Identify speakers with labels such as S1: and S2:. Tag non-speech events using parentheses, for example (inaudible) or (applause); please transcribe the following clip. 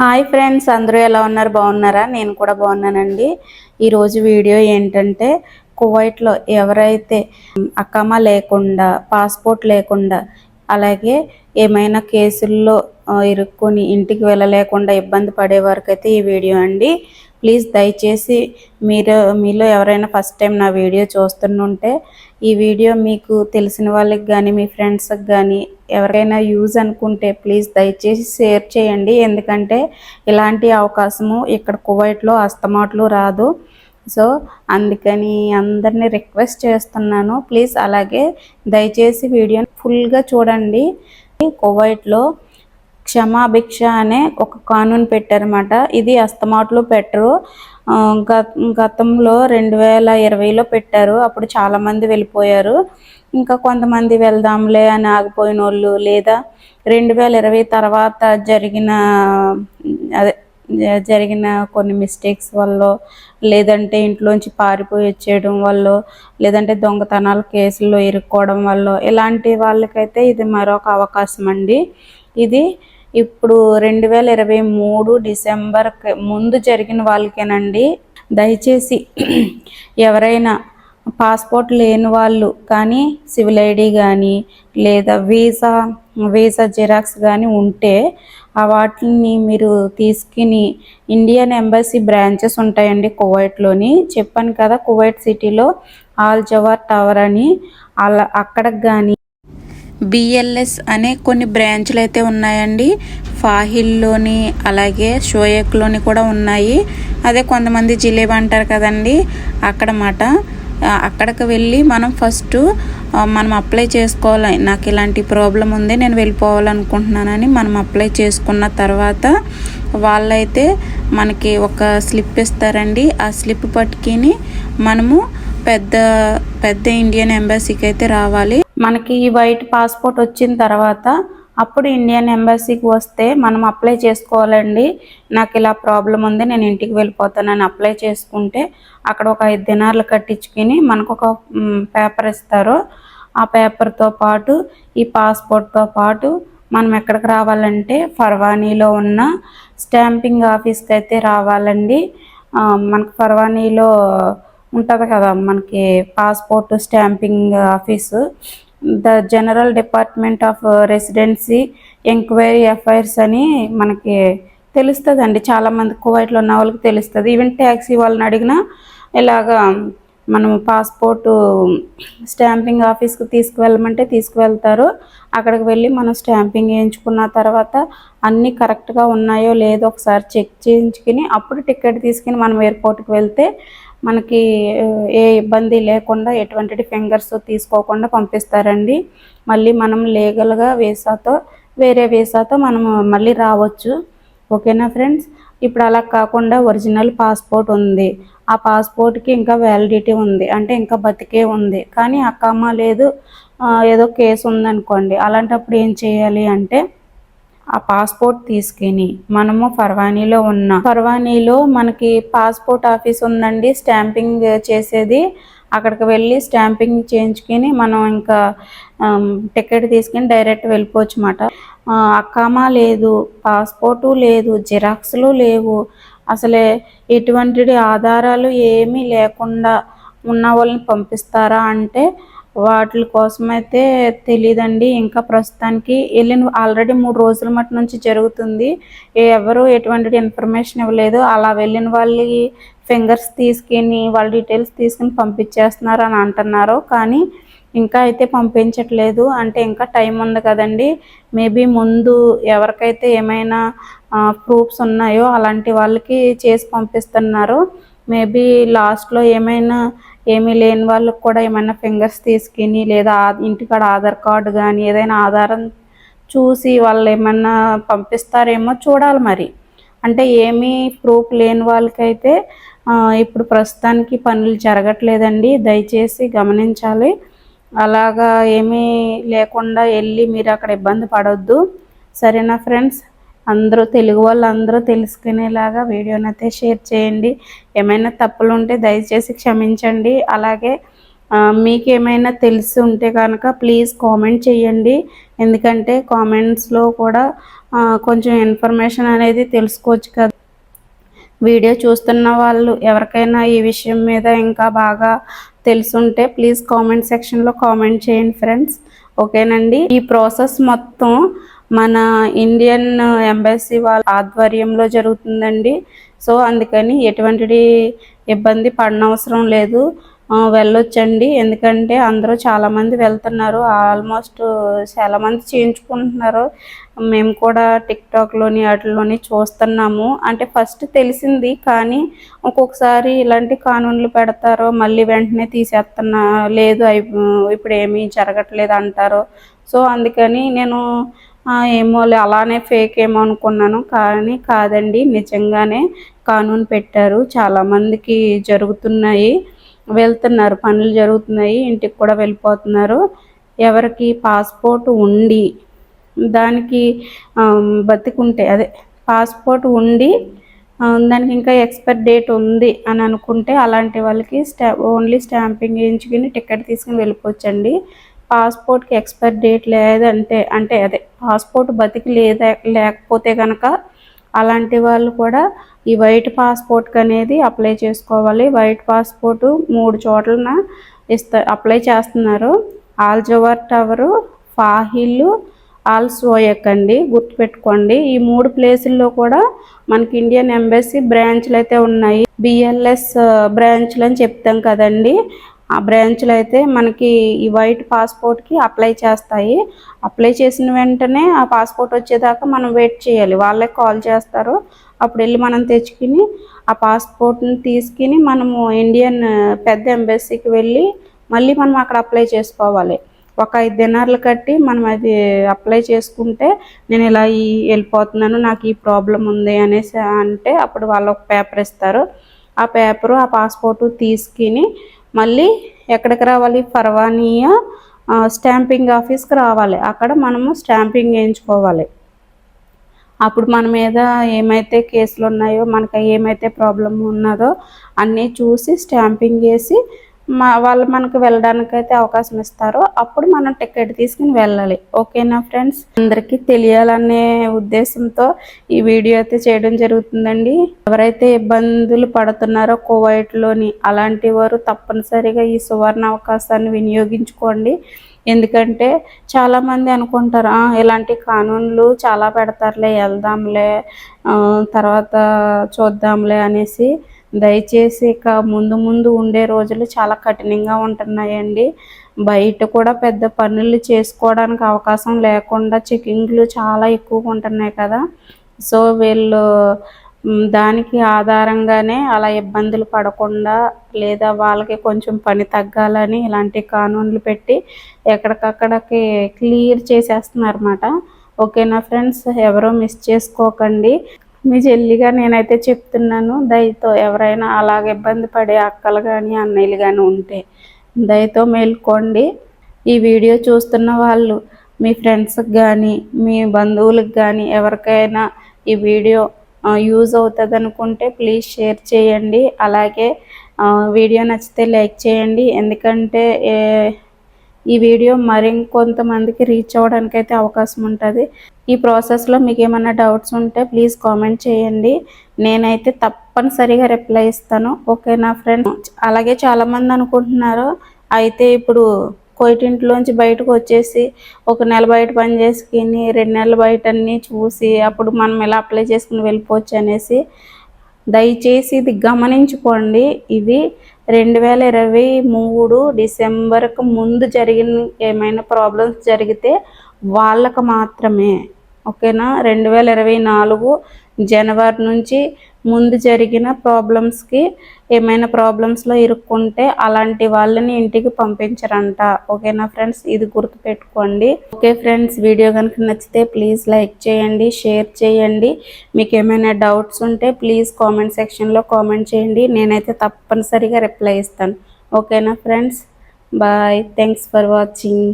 S1: Hi friends అందరూ ఎలా ఉన్నారు? బాగున్నారా? నేను కూడా బాగున్నానండి. ఈరోజు వీడియో ఏంటంటే కువైట్లో ఎవరైతే అక్కమ లేకుండా పాస్పోర్ట్ లేకుండా అలాగే ఏమైనా కేసుల్లో ఇరుక్కుని ఇరుక్కొని ఇంటికి వెళ్ళలేకుండా ఇబ్బంది పడే వరకైతే ఈ వీడియో అండి. ప్లీజ్ దయచేసి మీరు మీలో ఎవరైనా ఫస్ట్ టైం నా వీడియో చూస్తుంటే ఈ వీడియో మీకు తెలిసిన వాళ్ళకి కానీ మీ ఫ్రెండ్స్కి కానీ ఎవరికైనా యూజ్ అనుకుంటే ప్లీజ్ దయచేసి షేర్ చేయండి. ఎందుకంటే ఇలాంటి అవకాశము ఇక్కడ కువైట్లో అస్తమాట్లు రాదు. సో అందుకని అందరినీ రిక్వెస్ట్ చేస్తున్నాను. ప్లీజ్ అలాగే దయచేసి వీడియోని ఫుల్గా చూడండి. కువైట్లో క్షమాభిక్ష అనే ఒక కానూన్ పెట్టారన్నమాట. ఇది అస్తమాట్లు పెట్టరు. గత గతంలో రెండు వేల ఇరవైలో పెట్టారు. అప్పుడు చాలామంది వెళ్ళిపోయారు. ఇంకా కొంతమంది వెళ్దాంలే అని ఆగిపోయిన వాళ్ళు లేదా రెండు వేల ఇరవై తర్వాత జరిగిన అదే జరిగిన కొన్ని మిస్టేక్స్ వల్ల లేదంటే ఇంట్లోంచి పారిపోయి వచ్చేయడం వల్ల లేదంటే దొంగతనాల కేసుల్లో ఇరుక్కోవడం వల్ల ఇలాంటి వాళ్ళకైతే ఇది మరొక అవకాశం అండి. ఇది ఇప్పుడు రెండు వేల ఇరవై మూడు డిసెంబర్ ముందు జరిగిన వాళ్ళకేనండి. దయచేసి (clears throat) ఎవరైనా పాస్పోర్ట్ లేని వాళ్ళు కానీ సివిల్ ఐడి కానీ లేదా వీసా వీసా జిరాక్స్ కానీ ఉంటే ఆ వాటిని మీరు తీసుకుని ఇండియన్ ఎంబసీ బ్రాంచెస్ ఉంటాయండి కువైట్లోని. చెప్పాను కదా కువైట్ సిటీలో ఆల్ జవార్ టవర్ అని. అలా అక్కడికి కానీ బిఎల్ఎస్ అనే కొన్ని బ్రాంచ్లు అయితే ఉన్నాయండి. ఫాహిల్లోని అలాగే షోయక్లోని కూడా ఉన్నాయి. అదే కొంతమంది జిలేబీ అంటారు కదండి. అక్కడ మాట అక్కడికి వెళ్ళి మనం ఫస్ట్ మనం అప్లై చేసుకోవాలి. నాకు ఇలాంటి ప్రాబ్లం ఉంది నేను వెళ్ళిపోవాలనుకుంటున్నానని మనం అప్లై చేసుకున్న తర్వాత వాళ్ళైతే మనకి ఒక స్లిప్ ఇస్తారండి. ఆ స్లిప్ పట్టుకుని మనము పెద్ద పెద్ద ఇండియన్ ఎంబసీకి అయితే రావాలి. మనకి ఈ వైట్ పాస్పోర్ట్ వచ్చిన తర్వాత అప్పుడు ఇండియన్ ఎంబసీకి వస్తే మనం అప్లై చేసుకోవాలండి. నాకు ఇలా ప్రాబ్లం ఉంది నేను ఇంటికి వెళ్ళిపోతానని అప్లై చేసుకుంటే అక్కడ ఒక ఐదు దినార్లు కట్టించుకుని మనకు ఒక పేపర్ ఇస్తారు. ఆ పేపర్తో పాటు ఈ పాస్పోర్ట్తో పాటు మనం ఎక్కడికి రావాలంటే ఫర్వానీలో ఉన్న స్టాంపింగ్ ఆఫీస్కి అయితే రావాలండి. మనకు ఫర్వానీలో ఉంటుంది కదా మనకి passport stamping office. The general department of residency enquiry affairs అని మనకి తెలుస్తుంది అండి చాలామంది కువైట్లో ఉన్న వాళ్ళకి తెలుస్తుంది. ఈవెన్ ట్యాక్సీ వాళ్ళని అడిగినా ఇలాగా మనం పాస్పోర్టు స్టాంపింగ్ ఆఫీస్కి తీసుకువెళ్ళమంటే తీసుకువెళ్తారు. అక్కడికి వెళ్ళి మనం స్టాంపింగ్ వేయించుకున్న తర్వాత అన్నీ కరెక్ట్గా ఉన్నాయో లేదో ఒకసారి చెక్ చేయించుకుని అప్పుడు టికెట్ తీసుకుని మనం ఎయిర్పోర్ట్కి వెళ్తే మనకి ఏ ఇబ్బంది లేకుండా ఎటువంటి ఫింగర్స్ తీసుకోకుండా పంపిస్తారండి. మళ్ళీ మనం లీగల్గా వీసాతో వేరే వీసాతో మనం మళ్ళీ రావచ్చు. ఓకేనా ఫ్రెండ్స్? ఇప్పుడు అలా కాకుండా ఒరిజినల్ పాస్పోర్ట్ ఉంది. ఆ పాస్పోర్ట్కి ఇంకా వ్యాలిడిటీ ఉంది. అంటే ఇంకా బతికే ఉంది. కానీ అక్కమ్మ లేదు. ఏదో కేసు ఉందనుకోండి అలాంటప్పుడు ఏం చేయాలి అంటే ఆ పాస్పోర్ట్ తీసుకుని మనము ఫర్వానీలో ఉన్న ఫర్వానీలో మనకి పాస్పోర్ట్ ఆఫీస్ ఉందండి స్టాంపింగ్ చేసేది. అక్కడికి వెళ్ళి స్టాంపింగ్ చేయించుకొని మనం ఇంకా టికెట్ తీసుకుని డైరెక్ట్ వెళ్ళిపోవచ్చు అన్నమాట అక్కామా లేదు పాస్పోర్టు లేదు జిరాక్స్లు లేవు. అసలే ఎటువంటి ఆధారాలు ఏమీ లేకుండా ఉన్న వాళ్ళని పంపిస్తారా అంటే వాటి కోసం అయితే తెలియదండి ఇంకా ప్రస్తుతానికి వెళ్ళిన ఆల్రెడీ మూడు రోజుల మటు నుంచి జరుగుతుంది. ఎవరు ఎటువంటి ఇన్ఫర్మేషన్ ఇవ్వలేదు. అలా వెళ్ళిన వాళ్ళ ఫింగర్స్ తీసుకుని వాళ్ళ డీటెయిల్స్ తీసుకుని పంపించేస్తున్నారు అని అంటున్నారు. కానీ ఇంకా అయితే పంపించట్లేదు. అంటే ఇంకా టైం ఉంది కదండి. మేబీ ముందు ఎవరికైతే ఏమైనా ప్రూఫ్స్ ఉన్నాయో అలాంటి వాళ్ళకి చేసి పంపిస్తున్నారు. మేబీ లాస్ట్లో ఏమైనా ఏమీ లేని వాళ్ళకి కూడా ఏమైనా ఫింగర్స్ తీసుకుని లేదా ఇంటికాడ ఆధార్ కార్డు కానీ ఏదైనా ఆధారం చూసి వాళ్ళు ఏమన్నా పంపిస్తారేమో చూడాలి మరి. అంటే ఏమీ ప్రూఫ్ లేని వాళ్ళకైతే ఇప్పుడు ప్రస్తుతానికి పనులు జరగట్లేదండి. దయచేసి గమనించాలి. అలాగా ఏమీ లేకుండా వెళ్ళి మీరు అక్కడ ఇబ్బంది పడొద్దు. సరేనా ఫ్రెండ్స్? అందరూ తెలుగు వాళ్ళు అందరూ తెలుసుకునేలాగా వీడియోని అయితే షేర్ చేయండి. ఏమైనా తప్పులు ఉంటే దయచేసి క్షమించండి. అలాగే మీకు ఏమైనా తెలిసి ఉంటే కనుక ప్లీజ్ కామెంట్ చేయండి. ఎందుకంటే కామెంట్స్లో కూడా కొంచెం ఇన్ఫర్మేషన్ అనేది తెలుసుకోవచ్చు కదా. వీడియో చూస్తున్న వాళ్ళు ఎవరికైనా ఈ విషయం మీద ఇంకా బాగా తెలుసుంటే ప్లీజ్ కామెంట్ సెక్షన్లో కామెంట్ చేయండి ఫ్రెండ్స్. ఓకేనండి? ఈ ప్రాసెస్ మొత్తం మన ఇండియన్ ఎంబసీ వాళ్ళ ఆధ్వర్యంలో జరుగుతుందండి. సో అందుకని ఎటువంటి ఇబ్బంది పడనవసరం లేదు. వెళ్ళొచ్చండి. ఎందుకంటే అందరూ చాలామంది వెళ్తున్నారు. ఆల్మోస్ట్ చాలామంది చేయించుకుంటున్నారు. మేము కూడా టిక్టాక్లోని వాటిలోని చూస్తున్నాము. అంటే ఫస్ట్ తెలిసింది కానీ ఒక్కొక్కసారి ఇలాంటి కానూన్లు పెడతారో మళ్ళీ వెంటనే తీసేస్తున్నా లేదు అయి ఇప్పుడు ఏమీ జరగట్లేదు అంటారు. సో అందుకని నేను ఏమో ఏమోలే అలానే ఫేక్ ఏమో అనుకున్నాను కానీ కాదండి నిజంగానే కానూన్ పెట్టారు. చాలామందికి జరుగుతున్నాయి వెళ్తున్నారు పనులు జరుగుతున్నాయి ఇంటికి కూడా వెళ్ళిపోతున్నారు. ఎవరికి పాస్పోర్ట్ ఉండి దానికి బతికుంటే అదే పాస్పోర్ట్ ఉండి దానికి ఇంకా ఎక్స్పైర్ డేట్ ఉంది అని అనుకుంటే అలాంటి వాళ్ళకి స్టా ఓన్లీ స్టాంపింగ్ వేయించుకుని టికెట్ తీసుకుని వెళ్ళిపోవచ్చండి. పాస్పోర్ట్కి ఎక్స్పైర్ డేట్ లేదంటే అంటే అదే పాస్పోర్ట్ బతికి లేదా లేకపోతే కనుక అలాంటి వాళ్ళు కూడా ఈ వైట్ పాస్పోర్ట్కి అనేది అప్లై చేసుకోవాలి. వైట్ పాస్పోర్ట్ మూడు చోట్లన ఇస్తా అప్లై చేస్తున్నారు. ఆల్జోవర్ టవరు ఫాహిల్ ఆల్సోయక్ అండి. గుర్తుపెట్టుకోండి. ఈ మూడు ప్లేసుల్లో కూడా మనకి ఇండియన్ ఎంబసీ బ్రాంచ్లు అయితే ఉన్నాయి బిఎల్ఎస్ బ్రాంచ్లు అని చెప్తాం కదండి. ఆ బ్రాంచ్లు అయితే మనకి ఈ వైట్ పాస్పోర్ట్కి అప్లై చేస్తాయి. అప్లై చేసిన వెంటనే ఆ పాస్పోర్ట్ వచ్చేదాకా మనం వెయిట్ చేయాలి. వాళ్ళే కాల్ చేస్తారు. అప్పుడు వెళ్ళి మనం తెచ్చుకుని ఆ పాస్పోర్ట్ని తీసుకుని మనము ఇండియన్ పెద్ద ఎంబసీకి వెళ్ళి మళ్ళీ మనం అక్కడ అప్లై చేసుకోవాలి. ఒక ఐదు దినార్లు కట్టి మనం అది అప్లై చేసుకుంటే నేను ఇలా ఈ వెళ్ళిపోతున్నాను నాకు ఈ ప్రాబ్లం ఉంది అనేసి అంటే అప్పుడు వాళ్ళు ఒక పేపర్ ఇస్తారు. ఆ పేపరు ఆ పాస్పోర్ట్ తీసుకుని మళ్ళీ ఎక్కడికి రావాలి? పర్వానియా స్టాంపింగ్ ఆఫీస్కి రావాలి. అక్కడ మనము స్టాంపింగ్ వేయించుకోవాలి. అప్పుడు మన మీద ఏమైతే కేసులు ఉన్నాయో మనకి ఏమైతే ప్రాబ్లం ఉన్నదో అన్నీ చూసి స్టాంపింగ్ వేసి మా వాళ్ళు మనకు వెళ్ళడానికి అయితే అవకాశం ఇస్తారో. అప్పుడు మనం టికెట్ తీసుకుని వెళ్ళాలి. ఓకేనా ఫ్రెండ్స్? అందరికీ తెలియాలనే ఉద్దేశంతో ఈ వీడియో అయితే చేయడం జరుగుతుందండి. ఎవరైతే ఇబ్బందులు పడుతున్నారో కువైట్లోని అలాంటి వారు తప్పనిసరిగా ఈ సువర్ణ అవకాశాన్ని వినియోగించుకోండి. ఎందుకంటే చాలామంది అనుకుంటారు ఇలాంటి కానూన్లు చాలా పెడతారులే వెళ్దాంలే తర్వాత చూద్దాంలే అనేసి. దయచేసి ఇక ముందు ముందు ఉండే రోజులు చాలా కఠినంగా ఉంటున్నాయండి. బయట కూడా పెద్ద పనులు చేసుకోవడానికి అవకాశం లేకుండా చెకింగ్లు చాలా ఎక్కువగా ఉంటున్నాయి కదా. సో వీళ్ళు దానికి ఆధారంగానే అలా ఇబ్బందులు పడకుండా లేదా వాళ్ళకి కొంచెం పని తగ్గాలని ఇలాంటి కానూన్లు పెట్టి ఎక్కడికక్కడికి క్లియర్ చేసేస్తున్నారు అన్నమాట ఓకేనా ఫ్రెండ్స్? ఎవరో మిస్ చేసుకోకండి. మీ చెల్లిగా నేనైతే చెప్తున్నాను దయతో ఎవరైనా అలాగ ఇబ్బంది పడే అక్కలు కానీ అన్నయ్యలు కానీ ఉంటే దయతో మేల్కోండి. ఈ వీడియో చూస్తున్న వాళ్ళు మీ ఫ్రెండ్స్కి కానీ మీ బంధువులకు కానీ ఎవరికైనా ఈ వీడియో యూజ్ అవుతుంది అనుకుంటే ప్లీజ్ షేర్ చేయండి. అలాగే వీడియో నచ్చితే లైక్ చేయండి. ఎందుకంటే ఈ వీడియో మరింకొంతమందికి రీచ్ అవ్వడానికి అయితే అవకాశం ఉంటుంది. ఈ ప్రాసెస్లో మీకు ఏమైనా డౌట్స్ ఉంటే ప్లీజ్ కామెంట్ చేయండి. నేనైతే తప్పనిసరిగా రిప్లై ఇస్తాను. ఓకేనా ఫ్రెండ్ అలాగే చాలామంది అనుకుంటున్నారు అయితే ఇప్పుడు కోయిటింట్లోంచి బయటకు వచ్చేసి ఒక నెల బయట పని చేసుకుని రెండు నెలలు బయట అన్నీ చూసి అప్పుడు మనం ఎలా అప్లై చేసుకుని వెళ్ళిపోవచ్చు అనేసి దయచేసి ఇది గమనించుకోండి. ఇది రెండు వేల ఇరవై మూడు డిసెంబర్కు ముందు జరిగిన ఏమైనా ప్రాబ్లమ్స్ జరిగితే వాళ్ళకు మాత్రమే. ఓకేనా? రెండు వేల ఇరవై నాలుగు జనవరి నుంచి ముందు జరిగిన ప్రాబ్లమ్స్కి ఏమైనా ప్రాబ్లమ్స్లో ఇరుక్కుంటే అలాంటి వాళ్ళని ఇంటికి పంపించరంట. ఓకేనా ఫ్రెండ్స్ ఇది గుర్తుపెట్టుకోండి. ఓకే ఫ్రెండ్స్ వీడియో కనుక నచ్చితే ప్లీజ్ లైక్ చేయండి షేర్ చేయండి. మీకు ఏమైనా డౌట్స్ ఉంటే ప్లీజ్ కామెంట్ సెక్షన్లో కామెంట్ చేయండి. నేనైతే తప్పనిసరిగా రిప్లై ఇస్తాను. ఓకేనా friends bye thanks for watching